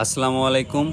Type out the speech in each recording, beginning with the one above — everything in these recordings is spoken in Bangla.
আসসালামু আলাইকুম।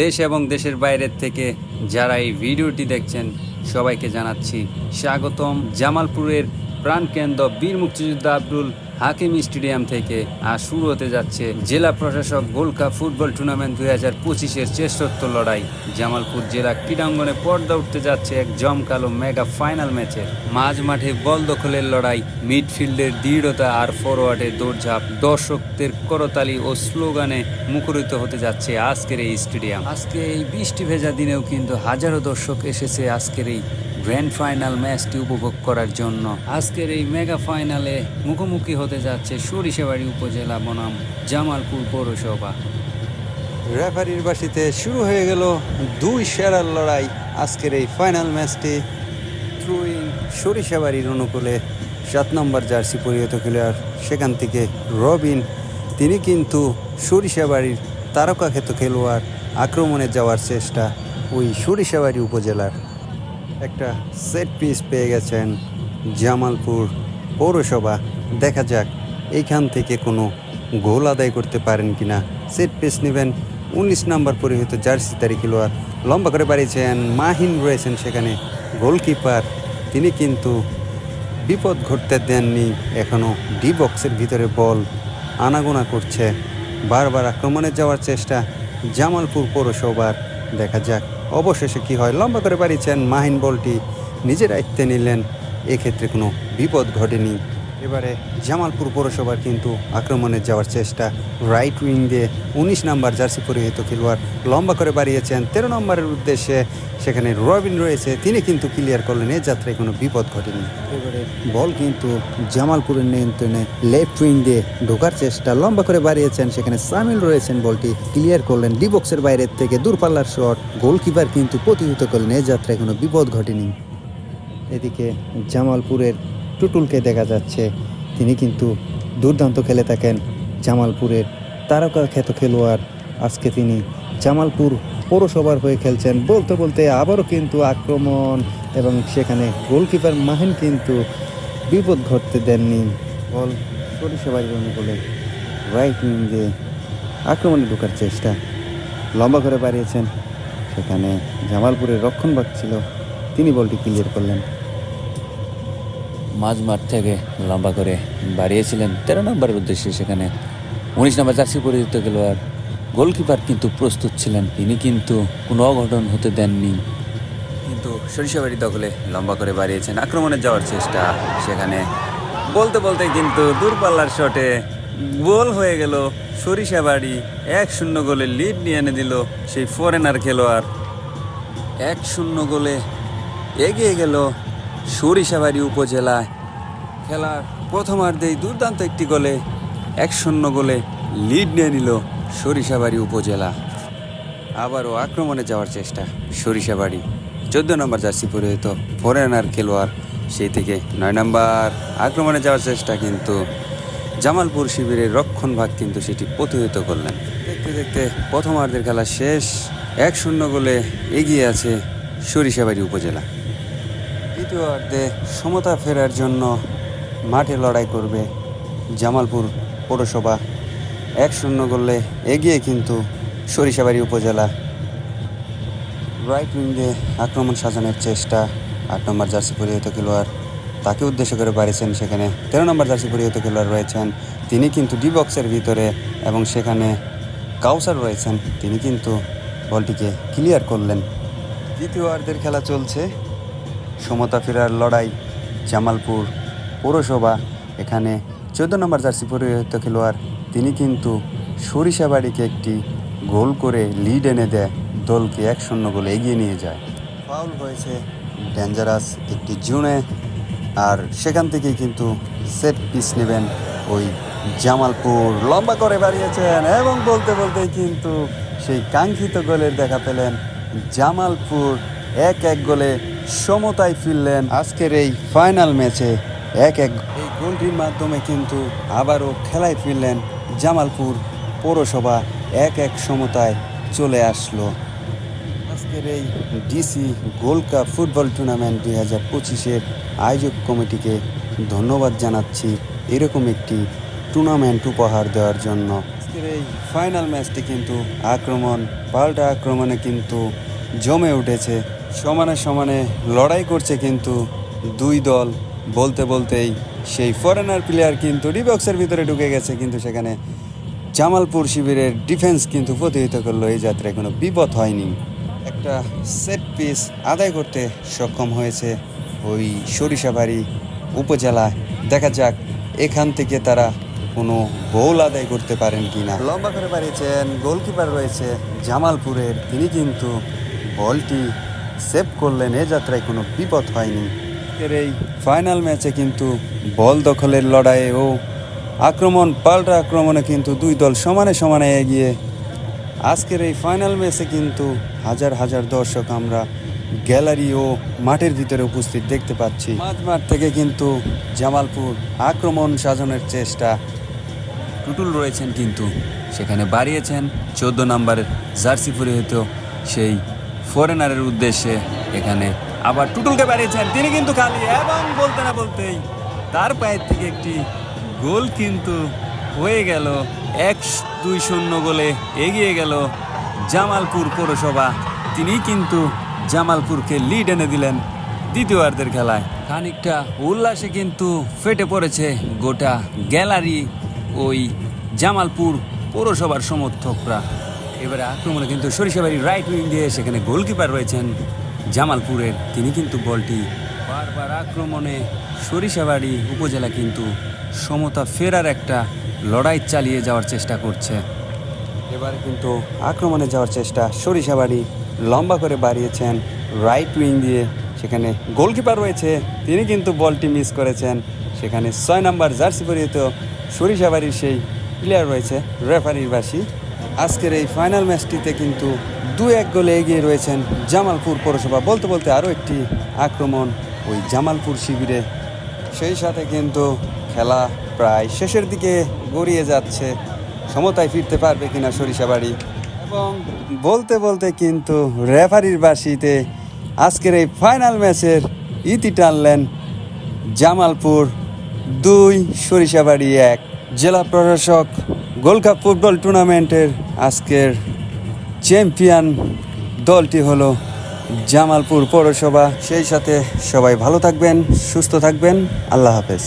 দেশ এবং দেশের বাইরের থেকে যারা এই ভিডিওটি দেখছেন, সবাইকে জানাচ্ছি স্বাগতম। জামালপুরের প্রাণকেন্দ্র বীর মুক্তিযোদ্ধা আব্দুল হাকিম স্টেডিয়াম থেকে আর শুরু হতে যাচ্ছে জেলা প্রশাসক গোল্ড কাপ ফুটবল টুর্নামেন্ট দুই হাজার পঁচিশের চেষ্টোত্তর লড়াই। জামালপুর জেলা ক্রীড়াঙ্গনে পর্দা উঠতে যাচ্ছে এক জমকালো মেগা ফাইনাল ম্যাচের। মাঝ মাঠে বল দখলের লড়াই, মিডফিল্ডের দৃঢ়তা আর ফরওয়ার্ডের দৌড়ঝাঁপ দর্শকদের করতালি ও স্লোগানে মুখরিত হতে যাচ্ছে আজকের এই স্টেডিয়াম। আজকে এই বৃষ্টি ভেজা দিনেও কিন্তু হাজারো দর্শক এসেছে আজকের এই গ্র্যান্ড ফাইনাল ম্যাচটি উপভোগ করার জন্য। আজকের এই মেগা ফাইনালে মুখোমুখি হতে যাচ্ছে সরিষাবাড়ি উপজেলা বনাম জামালপুর পৌরসভা। রেফারির বাসিতে শুরু হয়ে গেল দুই সেরার লড়াই। আজকের এই ফাইনাল ম্যাচটি থ্রুইং সরিষাবাড়ির অনুকূলে সাত নম্বর জার্সি পরিহিত খেলোয়াড় সেখান থেকে রবিন, তিনি কিন্তু সরিষাবাড়ির তারকা খ্যাত খেলোয়াড় আক্রমণে যাওয়ার চেষ্টা ওই সরিষাবাড়ি উপজেলার। একটা সেট পিস পেয়ে গেছেন জামালপুর পৌরসভা। দেখা যাক এইখান থেকে কোনো গোল আদায় করতে পারেন কি না সেট পিস নেবেন, উনিশ নম্বর পরিহিত জার্সি তারি খেলোয়াড় লম্বা করে বাড়িয়েছেন মাহিন রয়েছেন সেখানে গোলকিপার। তিনি কিন্তু বিপদ ঘটতে দেননি এখনও ডি বক্সের ভিতরে বল আনাগোনা করছে। বারবার আক্রমণে যাওয়ার চেষ্টা জামালপুর পৌরসভার। দেখা যাক অবশেষে কি হয়? লম্বা করে বাড়িয়েছেন মাহিন বলটি। নিজের দায়িত্বে নিলেন। এক্ষেত্রে কোনো বিপদ ঘটেনি। এবারে জামালপুর পৌরসভার কিন্তু আক্রমণে যাওয়ার চেষ্টা। রাইট উইং দিয়ে উনিশ নাম্বার জার্সি পরিহিত খেলোয়াড় লম্বা করে বাড়িয়েছেন। তেরো নম্বরের উদ্দেশ্যে সেখানে রবিন রয়েছে। তিনি কিন্তু ক্লিয়ার করলেন, এ যাত্রায় কোনো বিপদ ঘটেনি। এবারে বল কিন্তু জামালপুরের নিয়ন্ত্রণে লেফট উইং দিয়ে ঢোকার চেষ্টা। লম্বা করে বাড়িয়েছেন, সেখানে সামিল রয়েছেন বলটি। ক্লিয়ার করলেন ডি বক্সের বাইরের থেকে দূরপাল্লার শট। গোলকিপার কিন্তু প্রতিহত করলেন, এ যাত্রায় কোনো বিপদ ঘটেনি। এদিকে জামালপুরের টুটুলকে দেখা যাচ্ছে। তিনি কিন্তু দুর্দান্ত খেলে থাকেন জামালপুরের তারকা খ্যাত খেলোয়াড়। আজকে তিনি জামালপুর পৌরসভার হয়ে খেলছেন। বলতে বলতে আবারও কিন্তু আক্রমণ এবং সেখানে গোলকিপার মাহিন কিন্তু বিপদ ঘটতে দেননি। বল পরিষেবাড়ির অনুকূলে রাইট উইং দিয়ে আক্রমণে ঢোকার চেষ্টা। লম্বা করে বাড়িয়েছেন। সেখানে জামালপুরের রক্ষণভাগ ছিল। তিনি বলটি ক্লিয়ার করলেন। মাঝ মাঠ থেকে লম্বা করে বাড়িয়েছিলেন। তেরো নম্বরের উদ্দেশ্যে সেখানে উনিশ নম্বর জার্সি পরিহিত খেলোয়াড় গোলকিপার কিন্তু প্রস্তুত ছিলেন। তিনি কিন্তু কোনো অঘটন হতে দেননি। কিন্তু সরিষাবাড়ি দখলে লম্বা করে বাড়িয়েছেন। আক্রমণে যাওয়ার চেষ্টা সেখানে। বলতে বলতে কিন্তু দূরপাল্লার শটে গোল হয়ে গেল। সরিষাবাড়ি এক শূন্য গোলে লিড নিয়ে এনে দিল সেই ফরেনার খেলোয়াড়। এক শূন্য গোলে এগিয়ে গেল সরিষাবাড়ি উপজেলায় খেলার প্রথমার্ধেই দুর্দান্ত একটি গোলে, এক শূন্য গোলে লিড নিয়ে নিল সরিষাবাড়ি উপজেলা। আবারও আক্রমণে যাওয়ার চেষ্টা সরিষাবাড়ি। চোদ্দ নম্বর জার্সি পরিহিত ফরেনার খেলোয়াড়, সেই থেকে নয় নম্বর। আক্রমণে যাওয়ার চেষ্টা কিন্তু জামালপুর শিবিরের রক্ষণ ভাগ কিন্তু সেটি প্রতিহত করলেন। দেখতে দেখতে প্রথমার্ধের খেলা শেষ, এক শূন্য গোলে এগিয়ে আছে সরিষাবাড়ি উপজেলা। দ্বিতীয়ার্ধে সমতা ফেরার জন্য মাঠে লড়াই করবে জামালপুর পৌরসভা। এক শূন্য গোলে এগিয়ে কিন্তু সরিষাবাড়ি উপজেলা। রাইট উইংয়ে আক্রমণ সাজানোর চেষ্টা। আট নম্বর জার্সি পরিহিত খেলোয়াড় তাকে উদ্দেশ্য করে বাড়িয়েছেন সেখানে তেরো নম্বর জার্সি পরিহিত খেলোয়াড় রয়েছেন তিনি কিন্তু ডি বক্সের ভিতরে এবং সেখানে কাউসার রয়েছেন। তিনি কিন্তু বলটিকে ক্লিয়ার করলেন। দ্বিতীয়ার্ধের খেলা চলছে। সমতা ফেরার লড়াই, জামালপুর পৌরসভা, এখানে চোদ্দ নম্বর জার্সি পরিহিত খেলোয়াড়। তিনি কিন্তু সরিষাবাড়িকে একটি গোল করে লিড এনে দেয়, দলকে এক শূন্য গোলে এগিয়ে নিয়ে যায়। ফাউল হয়েছে ডেঞ্জারাস একটি জুনে, আর সেখান থেকেই কিন্তু সেট পিস নেবেন ওই জামালপুর। লম্বা করে বাড়িয়েছেন এবং বলতে বলতেই কিন্তু সেই কাঙ্ক্ষিত গোলের দেখা পেলেন জামালপুর। এক এক গোলে সমতায় ফিরলেন আজকের এই ফাইনাল ম্যাচে এক এক। এই গোলটির মাধ্যমে কিন্তু আবারও খেলায় ফিরলেন জামালপুর পৌরসভা। এক এক সমতায় চলে আসলো। আজকের এই DC gold cup football tournament দুই হাজার পঁচিশের আয়োজক কমিটিকে ধন্যবাদ জানাচ্ছি এরকম একটি টুর্নামেন্ট উপহার দেওয়ার জন্য। আজকের এই ফাইনাল ম্যাচটি কিন্তু আক্রমণ, পাল্টা আক্রমণে কিন্তু জমে উঠেছে সমানে সমানে লড়াই করছে কিন্তু দুই দল বলতে বলতেই সেই ফরেনার প্লেয়ার কিন্তু ডিবক্সের ভিতরে ঢুকে গেছে, কিন্তু সেখানে জামালপুর শিবিরের ডিফেন্স কিন্তু প্রতিহিত করল, এই যাত্রায় কোনো বিপদ হয়নি। একটা সেট পিস আদায় করতে সক্ষম হয়েছে ওই সরিষাবাড়ি উপজেলা। দেখা যাক এখান থেকে তারা কোনো গোল আদায় করতে পারেন কি না লম্বা করে বাড়িয়েছেন গোলকিপার রয়েছে জামালপুরের, তিনি কিন্তু বলটি সেভ করলেন, এ যাত্রায় কোনো বিপদ হয়নি। এর এই ফাইনাল ম্যাচে কিন্তু বল দখলের লড়াইয়ে ও আক্রমণ, পাল্টা আক্রমণে কিন্তু দুই দল সমানে সমানে এগিয়ে। আজকের এই ফাইনাল ম্যাচে কিন্তু হাজার হাজার দর্শক আমরা গ্যালারি ও মাঠের ভিতরে উপস্থিত দেখতে পাচ্ছি। মাঝ মাঠ থেকে কিন্তু জামালপুর আক্রমণ সাজানোর চেষ্টা। টুটুল রয়েছেন কিন্তু, সেখানে বাড়িয়েছেন, চোদ্দ নম্বরের জার্সি পরিহিত সেই ফরেনারের উদ্দেশ্যে এখানে আবার টুটুলকে বাড়িয়েছেন তিনি কিন্তু খালি এবং বলতে না বলতেই তার পায়ের থেকে একটি গোল কিন্তু হয়ে গেল। এক দুই শূন্য গোলে এগিয়ে গেল জামালপুর পৌরসভা। তিনি কিন্তু জামালপুরকে লিড এনে দিলেন দ্বিতীয়ার্ধের খেলায়। খানিকটা উল্লাসে কিন্তু ফেটে পড়েছে গোটা গ্যালারি ওই জামালপুর পৌরসভার সমর্থকরা। এবারে আক্রমণে কিন্তু সরিষাবাড়ি রাইট উইং দিয়ে সেখানে গোলকিপার রয়েছেন জামালপুরের। তিনি কিন্তু বলটি বারবার আক্রমণে সরিষাবাড়ি উপজেলা কিন্তু সমতা ফেরার একটা লড়াই চালিয়ে যাওয়ার চেষ্টা করছে। এবারে কিন্তু আক্রমণে যাওয়ার চেষ্টা সরিষাবাড়ি লম্বা করে বাড়িয়েছেন রাইট উইং দিয়ে। সেখানে গোলকিপার রয়েছে, তিনি কিন্তু বলটি মিস করেছেন। সেখানে ছয় নাম্বার জার্সি পরিহিত সরিষাবাড়ির সেই প্লেয়ার রয়েছে রেফারির বাসী আজকের এই ফাইনাল ম্যাচটিতে কিন্তু দু এক গোলে এগিয়ে রয়েছেন জামালপুর পৌরসভা। বলতে বলতে আরও একটি আক্রমণ ওই জামালপুর শিবিরে। সেই সাথে কিন্তু খেলা প্রায় শেষের দিকে গড়িয়ে যাচ্ছে। সমতায় ফিরতে পারবে কিনা সরিষাবাড়ি। এবং বলতে বলতে কিন্তু রেফারির বাসিতে আজকের এই ফাইনাল ম্যাচের ইতি টানলেন জামালপুর দুই, সরিষাবাড়ি এক। জেলা প্রশাসক গোল্ড কাপ ফুটবল টুর্নামেন্টের আজকের চ্যাম্পিয়ন দলটি হলো জামালপুর পৌরসভা। সেই সাথে সবাই ভালো থাকবেন, সুস্থ থাকবেন। আল্লাহ হাফেজ।